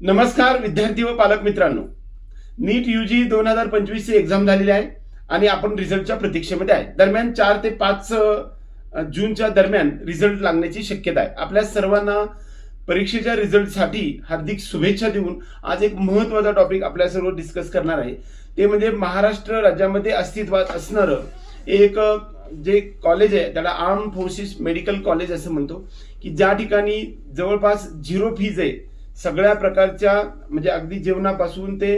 नमस्कार विद्यार्थी व पालक मित्रांनो. नीट यू जी दोन हजार पंचवीस ची एक्झाम झालेली आहे आणि आपण रिझल्टच्या प्रतीक्षेमध्ये आहे. दरम्यान चार ते पाच जूनच्या दरम्यान रिझल्ट लागण्याची शक्यता आहे. आपल्या सर्वांना परीक्षेच्या रिझल्टसाठी हार्दिक शुभेच्छा देऊन आज एक महत्त्वाचा टॉपिक आपल्या सर्व डिस्कस करणार आहे. ते म्हणजे महाराष्ट्र राज्यामध्ये अस्तित्वात असणारं एक जे कॉलेज आहे त्याला आर्म फोर्सेस मेडिकल कॉलेज असं म्हणतो की ज्या ठिकाणी जवळपास झिरो फीज आहे सगळ्या प्रकारच्या म्हणजे अगदी जेवणापासून ते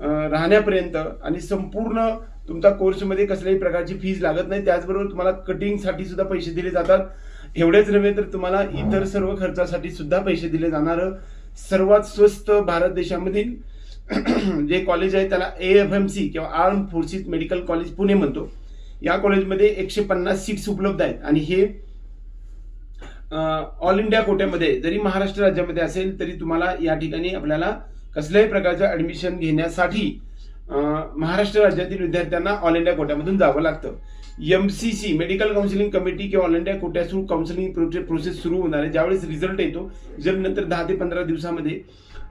राहण्यापर्यंत आणि संपूर्ण तुमचा कोर्समध्ये कसल्याही प्रकारची फीज लागत नाही. त्याचबरोबर तुम्हाला कटिंगसाठी सुद्धा पैसे दिले जातात. एवढेच नव्हे तर तुम्हाला इतर सर्व खर्चासाठी सुद्धा पैसे दिले जाणारं. सर्वात स्वस्त भारत देशामधील जे कॉलेज आहे त्याला ए एफ एम सी किंवा arm forces medical college Pune म्हणतो. या कॉलेजमध्ये एकशे पन्नास सीट्स उपलब्ध आहेत. आणि हे ऑल इंडिया कोट्यामध्ये जरी महाराष्ट्र राज्यामध्ये असेल तरी तुम्हाला या ठिकाणी आपल्याला कसल्याही प्रकारचं ऍडमिशन घेण्यासाठी महाराष्ट्र राज्यातील विद्यार्थ्यांना ऑल इंडिया कोट्यामधून जावं लागतं. M C C medical counselling committee किंवा ऑल इंडिया कोट्या थ्रू काउन्सिलिंग प्रोसेस सुरू होणार आहे. ज्यावेळेस रिझल्ट येतो रिझल्ट नंतर दहा ते पंधरा दिवसामध्ये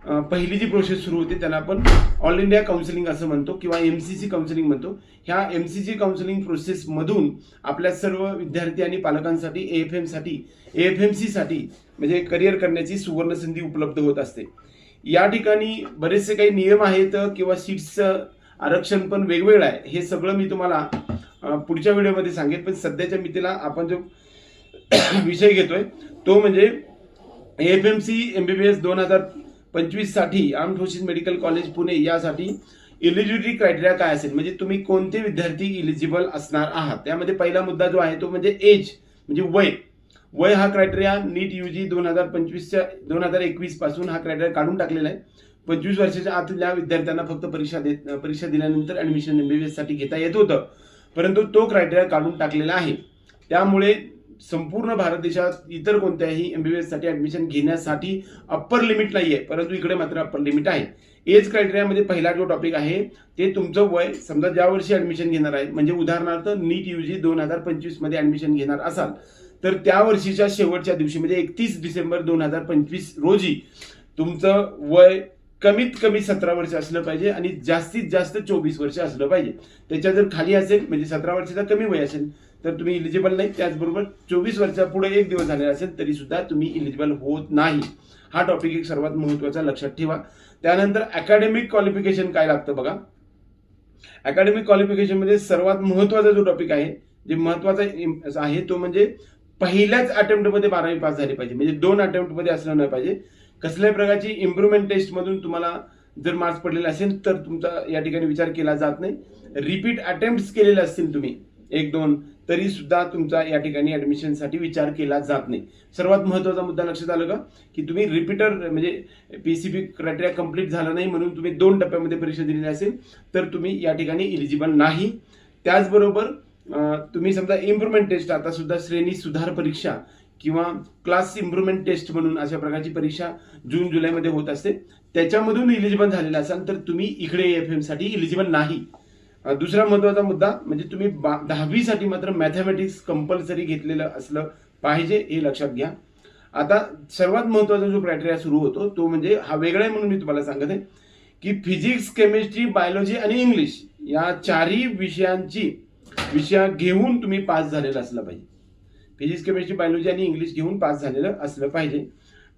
पहिली जी प्रोसेस सुरू होते त्याला आपण ऑल इंडिया काउन्सिलिंग असं म्हणतो किंवा एम सी सी काउन्सिलिंग म्हणतो. ह्या एम सी सी काउन्सिलिंग प्रोसेसमधून आपल्या सर्व विद्यार्थी आणि पालकांसाठी ए एफ एमसाठी ए एफ एम सीसाठी म्हणजे करिअर करण्याची सुवर्ण संधी उपलब्ध होत असते. या ठिकाणी बरेचसे काही नियम आहेत किंवा सीट्सचं आरक्षण पण वेगवेगळं आहे. हे सगळं मी तुम्हाला पुढच्या व्हिडिओमध्ये सांगेन. पण सध्याच्या मितीला आपण जो विषय घेतोय तो म्हणजे A F M C M B B S दोन हजार पंचवीससाठी फोर्सेस मेडिकल कॉलेज पुणे यासाठी इलिजिबिलिटी क्रायटेरिया काय असेल? म्हणजे तुम्ही कोणते विद्यार्थी इलिजिबल असणार आहात? त्यामध्ये पहिला मुद्दा जो आहे तो म्हणजे एज म्हणजे वय. वय हा क्रायटेरिया नीट यू जी दोन हजार पंचवीसच्या दोन हजार एकवीसपासून हा क्रायटेरिया काढून टाकलेला आहे. पंचवीस वर्षाच्या आतल्या विद्यार्थ्यांना फक्त परीक्षा देत परीक्षा दिल्यानंतर ऍडमिशन एमबीबीएससाठी घेता येत होतं. परंतु तो क्रायटेरिया काढून टाकलेला आहे. त्यामुळे संपूर्ण भारत देशात इतर कोणत्याही एमबीबीएससाठी ऍडमिशन घेण्यासाठी अप्पर लिमिट नाहीये परंतु इकडे मात्र अप्पर लिमिट आहे. एज क्रायटेरियामध्ये पहिला जो टॉपिक आहे ते तुमचं वय समजा ज्या वर्षी ऍडमिशन घेणार आहे म्हणजे उदाहरणार्थ नीट युजी दोन हजार पंचवीसमध्ये ऍडमिशन घेणार असाल तर त्या वर्षीच्या शेवटच्या दिवशी म्हणजे एकतीस डिसेंबर दोन हजार पंचवीस रोजी तुमचं वय कमीत कमी सतरा वर्ष असलं पाहिजे आणि जास्तीत जास्त चोवीस वर्ष असलं पाहिजे. त्याच्या जर खाली असेल म्हणजे सतरा वर्षाचा कमी वय असेल तर तुम्ही इलिजिबल नाही त्याचबरोबर चोवीस वर्षा पुढे एक दिवस झालेला असेल तरी सुद्धा तुम्ही इलिजिबल होत नाही. हा टॉपिक एक सर्वात महत्त्वाचा लक्षात ठेवा. त्यानंतर अकॅडमिक क्वालिफिकेशन काय लागतं बघा. अकॅडमिक क्वालिफिकेशनमध्ये सर्वात महत्त्वाचा जो टॉपिक आहे जे महत्त्वाचा आहे तो म्हणजे पहिल्याच अटेम्प्टमध्ये बारावी पास झाली पाहिजे. म्हणजे दोन अटेम्प्टमध्ये असलं नाही पाहिजे. कसल्याही प्रकारची इम्प्रुव्हमेंट टेस्ट मधून तुम्हाला जर मार्क्स पडलेले असेल तर तुमचा या ठिकाणी विचार केला जात नाही. रिपीट अटेम्प्ट केलेले असतील तुम्ही एक दोन तरी सुद्धा तुमचा या ठिकाणी ऍडमिशनसाठी विचार केला जात नाही. सर्वात महत्त्वाचा मुद्दा लक्षात आलं का? की तुम्ही रिपीटर म्हणजे पीसीबी क्रायटेरिया कंप्लीट झाला नाही म्हणून तुम्ही दोन टप्प्यामध्ये परीक्षा दिलेली असेल तर तुम्ही या ठिकाणी इलिजिबल नाही. त्याचबरोबर तुम्ही समजा इम्प्रुव्हमेंट टेस्ट आता सुद्धा श्रेणी सुधार परीक्षा किंवा क्लास इम्प्रुव्हमेंट टेस्ट म्हणून अशा प्रकारची परीक्षा जून जुलैमध्ये होत असते त्याच्यामधून इलिजिबल झालेला असाल तर तुम्ही इकडे एफ एमसाठी इलिजिबल नाही. दुसरा महत्त्वाचा मुद्दा म्हणजे तुम्ही बा- दहावीसाठी मात्र मॅथमॅटिक्स कंपल्सरी घेतलेलं असलं पाहिजे हे लक्षात घ्या. आता सर्वात महत्त्वाचा जो क्रायटेरिया सुरू होतो तो म्हणजे हा वेगळा आहे म्हणून मी तुम्हाला सांगत आहे की फिजिक्स केमिस्ट्री बायोलॉजी आणि इंग्लिश या चारही विषयांची विषया घेऊन तुम्ही पास झालेलं असलं पाहिजे. फिजिक्स केमिस्ट्री बायोलॉजी आणि इंग्लिश घेऊन पास झालेलं असलं पाहिजे.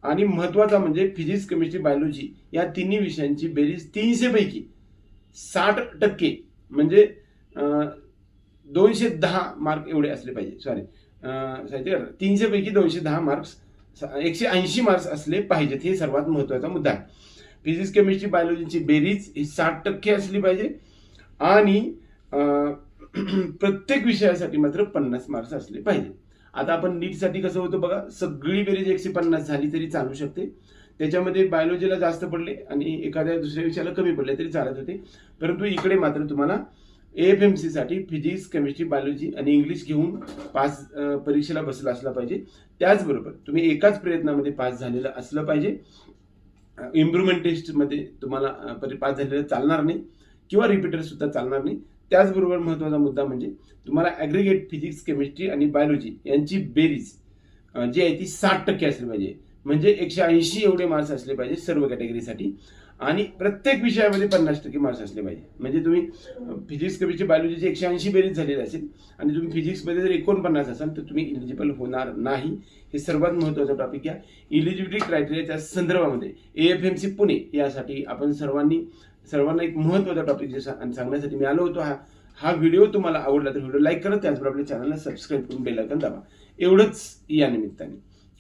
आणि महत्त्वाचा म्हणजे फिजिक्स केमिस्ट्री बायोलॉजी या तिन्ही विषयांची बेरीज तीनशेपैकी साठ टक्के म्हणजे दोनशे दहा मार्क एवढे असले पाहिजे. सॉरी साहित्य तीनशेपैकी दोनशे दहा मार्क्स एकशे ऐंशी मार्क्स असले पाहिजेत. हे सर्वात महत्त्वाचा मुद्दा आहे. फिजिक्स केमिस्ट्री बायोलॉजीची बेरीज ही साठ टक्के असली पाहिजे. आणि प्रत्येक विषयासाठी मात्र पन्नास मार्क्स असले पाहिजे. आता आपण नीटसाठी कसं होतं बघा सगळी बेरीज एकशे पन्नास झाली तरी चालू शकते. त्याच्यामध्ये बायोलॉजीला जास्त पडले आणि एखाद्या दुसऱ्या विषयाला कमी पडले तरी चालत होते. परंतु इकडे मात्र तुम्हाला एफ एम सी साठी फिजिक्स केमिस्ट्री बायोलॉजी आणि इंग्लिश घेऊन पास परीक्षेला बसला असला पाहिजे. त्याचबरोबर तुम्ही एकाच प्रयत्नामध्ये पास झालेलं असलं पाहिजे. इम्प्रुव्हमेंट टेस्टमध्ये तुम्हाला पास झालेलं चालणार नाही किंवा रिपीटर सुद्धा चालणार नाही. त्याचबरोबर महत्त्वाचा मुद्दा म्हणजे तुम्हाला ॲग्रिगेट फिजिक्स केमिस्ट्री आणि बायोलॉजी यांची बेरीज जी आहे ती साठ टक्के असली पाहिजे. म्हणजे एकशे ऐंशी एवढे मार्क्स असले पाहिजे सर्व कॅटेगरीसाठी आणि प्रत्येक विषयामध्ये पन्नास टक्के मार्क्स असले पाहिजे. म्हणजे तुम्ही फिजिक्स केमिस्ट्री बायोलॉजीची एकशे ऐंशी बेरीज झालेली असेल आणि तुम्ही फिजिक्समध्ये जर एकोणपन्नास असाल तर तुम्ही इलिजिबल होणार नाही. हे सर्वात महत्त्वाचा टॉपिक आहे इलिजिबिलिटी क्रायटेरियाच्या संदर्भामध्ये A F M C Pune यासाठी आपण सर्वांनी सर्वांना एक महत्त्वाचा टॉपिक जे सांगण्यासाठी मी आलो होतो हा. हा व्हिडिओ तुम्हाला आवडला तर व्हिडिओ लाईक करा. त्याचबरोबर आपल्या चॅनलला सबस्क्राईब करून बेल आयकॉन दाबा. एवढंच या निमित्ताने.